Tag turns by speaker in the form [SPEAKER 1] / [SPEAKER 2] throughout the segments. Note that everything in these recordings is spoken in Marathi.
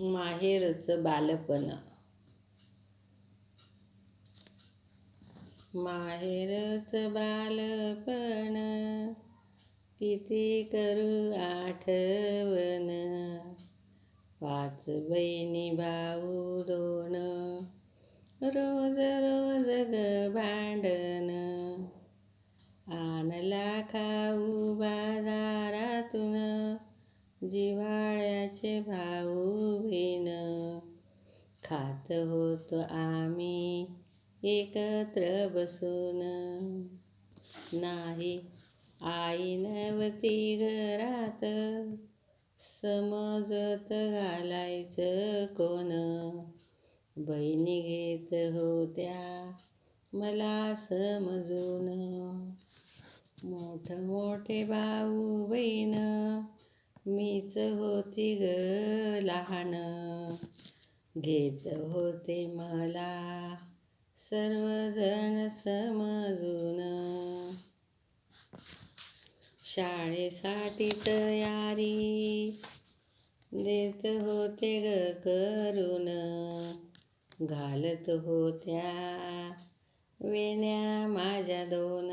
[SPEAKER 1] माहेरचं बालपण. माहेरचं बालपण किती करू आठवण. पाच बहिणी भाऊ दोन रोज रोज ग भांडण. आणला खाऊ बाजारातून जिव्हाळ्याचे भाऊ बहीण खात होतो आम्ही एकत्र बसून. नाही आई नव्हती घरात. समजत घालायचं कोण? बहिणी घेत होत्या मला समजून. मोठ मोठे भाऊ बहीण मीच होती ग लहान. घेत होते मला सर्वजण समजून. शाळेसाठी तयारी देत होते ग करून. घालत होत्या वेण्या माझ्या दोन.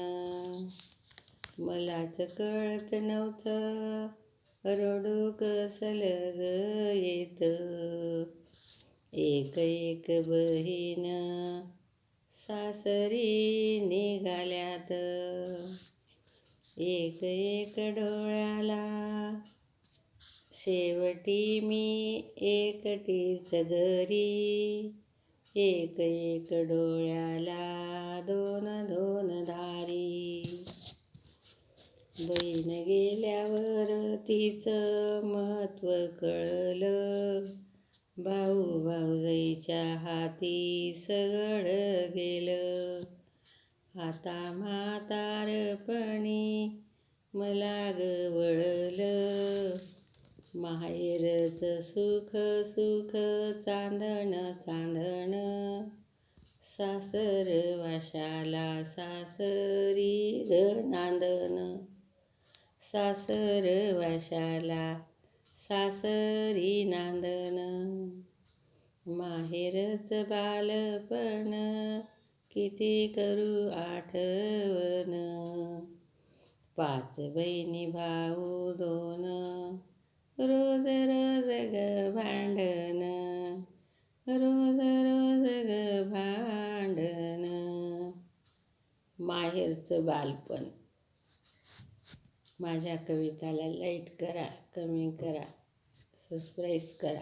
[SPEAKER 1] मलाच कळत नव्हतं रडूक सलग येत? एक एक बहीण सासरी निघाल्यात. एक एक डोळ्याला शेवटी मी एकटीच घरी. एक एक डोळ्याला दोन दोन धारी बहीण गेल्यावर तिचं महत्त्व कळलं. भाऊ भाऊजाईच्या हाती सगळं गेलं. आता म्हातारपणी मला गवळलं. माहेरचं सुख सुख चांदण चांदण. सासर वाशाला सासरी ग नांदण. सासर वशाला सासरी नांदन. माहेरचं बालपण किती करू आठवण. पाच बहिणी भाऊ दोन रोज रोज ग भांडण. रोज रोज ग भांडण. माहेरचं बालपण. माझ्या कविताला लाइट करा कमी करा सबस्क्राईब करा.